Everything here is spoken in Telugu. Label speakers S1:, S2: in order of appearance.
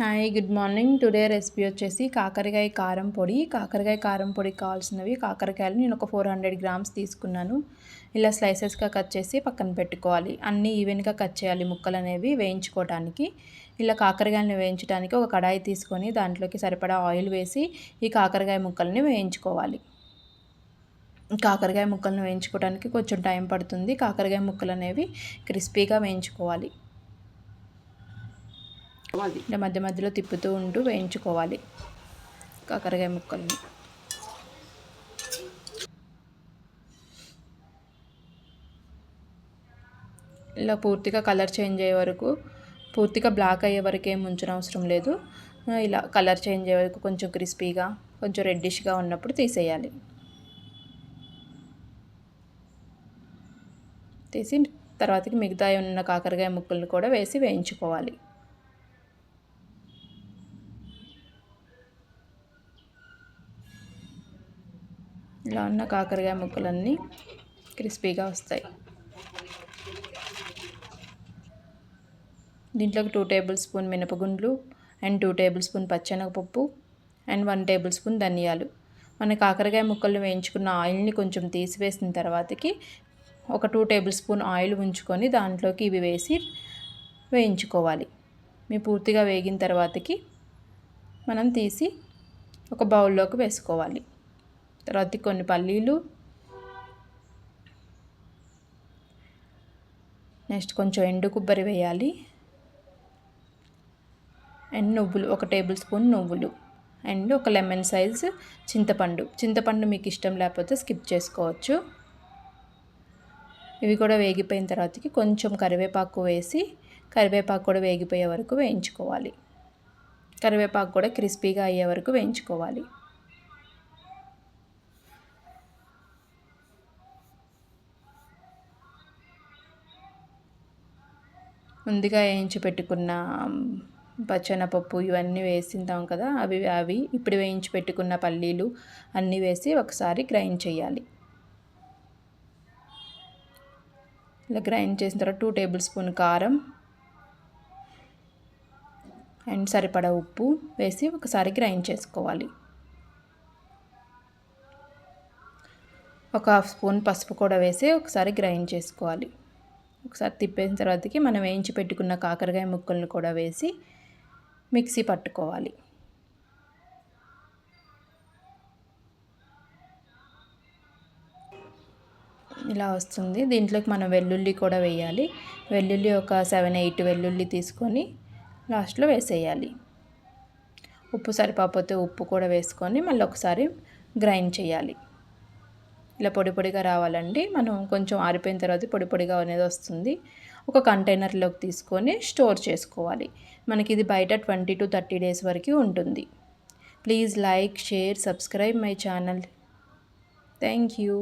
S1: Hi good morning. Today recipe వచ్చేసి కాకరకాయ కారం పొడి. కాకరకాయ కారం పొడి కావాల్సినవి కాకరకాయలు నేను ఒక ఫోర్ హండ్రెడ్ గ్రామ్స్ తీసుకున్నాను. ఇలా స్లైసెస్గా కట్ చేసి పక్కన పెట్టుకోవాలి. అన్నీ ఈవెన్గా కట్ చేయాలి ముక్కలు అనేవి వేయించుకోవడానికి ఇలా కాకరకాయలను వేయించడానికి ఒక కడాయి తీసుకొని దాంట్లోకి సరిపడా ఆయిల్ వేసి ఈ కాకరకాయ ముక్కల్ని వేయించుకోవాలి. కాకరకాయ ముక్కలను వేయించుకోవడానికి కొంచెం టైం పడుతుంది. కాకరకాయ ముక్కలు అనేవి క్రిస్పీగా వేయించుకోవాలి. ఇలా మధ్య మధ్యలో తిప్పుతూ ఉంటూ వేయించుకోవాలి. కాకరకాయ ముక్కల్ని. ఇలా పూర్తిగా కలర్ చేంజ్ అయ్యే వరకు పూర్తిగా బ్లాక్ అయ్యే వరకు ఏం ఉంచడం అవసరం లేదు. ఇలా కలర్ చేంజ్ అయ్యే వరకు కొంచెం క్రిస్పీగా కొంచెం రెడ్డిష్గా ఉన్నప్పుడు తీసేయాలి. తీసి తర్వాతకి మిగతా ఉన్న కాకరకాయ ముక్కలను కూడా వేసి వేయించుకోవాలి. ఇలా ఉన్న కాకరకాయ ముక్కలన్నీ క్రిస్పీగా వస్తాయి. దీంట్లోకి టూ టేబుల్ స్పూన్ మినపగుండ్లు అండ్ టూ టేబుల్ స్పూన్ పచ్చెనగపప్పు అండ్ వన్ టేబుల్ స్పూన్ ధనియాలు. మన కాకరకాయ ముక్కలు వేయించుకున్న ఆయిల్ని కొంచెం తీసివేసిన తర్వాతకి ఒక టూ టేబుల్ స్పూన్ ఆయిల్ ఉంచుకొని దాంట్లోకి ఇవి వేసి వేయించుకోవాలి. మీ పూర్తిగా వేగిన తర్వాతకి మనం తీసి ఒక బౌల్లోకి వేసుకోవాలి. తర్వాత కొన్ని పల్లీలు. నెక్స్ట్ కొంచెం ఎండు కొబ్బరి వేయాలి. అండ్ నువ్వులు ఒక టేబుల్ స్పూన్ నువ్వులు. అండ్ ఒక లెమన్ సైజ్ చింతపండు. చింతపండు మీకు ఇష్టం లేకపోతే స్కిప్ చేసుకోవచ్చు. ఇవి కూడా వేగిపోయిన తర్వాతకి కొంచెం కరివేపాకు వేసి కరివేపాకు కూడా వేగిపోయే వరకు వేయించుకోవాలి. కరివేపాకు కూడా క్రిస్పీగా అయ్యే వరకు వేయించుకోవాలి. ముందుగా వేయించి పెట్టుకున్న పచ్చెనపప్పు ఇవన్నీ వేసిందాం కదా అవి అవి. ఇప్పుడు వేయించి పెట్టుకున్న పల్లీలు అన్నీ వేసి ఒకసారి గ్రైండ్ చేయాలి. ఇలా గ్రైండ్ చేసిన తర్వాత టూ టేబుల్ స్పూన్ కారం అండ్ సరిపడా ఉప్పు వేసి ఒకసారి గ్రైండ్ చేసుకోవాలి. ఒక హాఫ్ స్పూన్ పసుపు కూడా వేసి ఒకసారి గ్రైండ్ చేసుకోవాలి. ఒకసారి తిప్పేసిన తర్వాతకి మనం వేయించి పెట్టుకున్న కాకరకాయ ముక్కలను కూడా వేసి మిక్సీ పట్టుకోవాలి. ఇలా వస్తుంది. దీంట్లోకి మనం వెల్లుల్లి కూడా వేయాలి. వెల్లుల్లి ఒక సెవెన్ ఎయిట్ వెల్లుల్లి తీసుకొని లాస్ట్లో వేసేయాలి. ఉప్పు సరిపోతే ఉప్పు కూడా వేసుకొని మళ్ళీ ఒకసారి గ్రైండ్ చేయాలి. ఇలా పొడి పొడిగా రావాలండి. మనం కొంచెం ఆరిపోయిన తర్వాత పొడి పొడిగా అనేది వస్తుంది. ఒక కంటైనర్లోకి తీసుకొని స్టోర్ చేసుకోవాలి. మనకి ఇది బయట ట్వంటీ టు థర్టీ డేస్ వరకు ఉంటుంది. Please like share subscribe my channel. Thank you.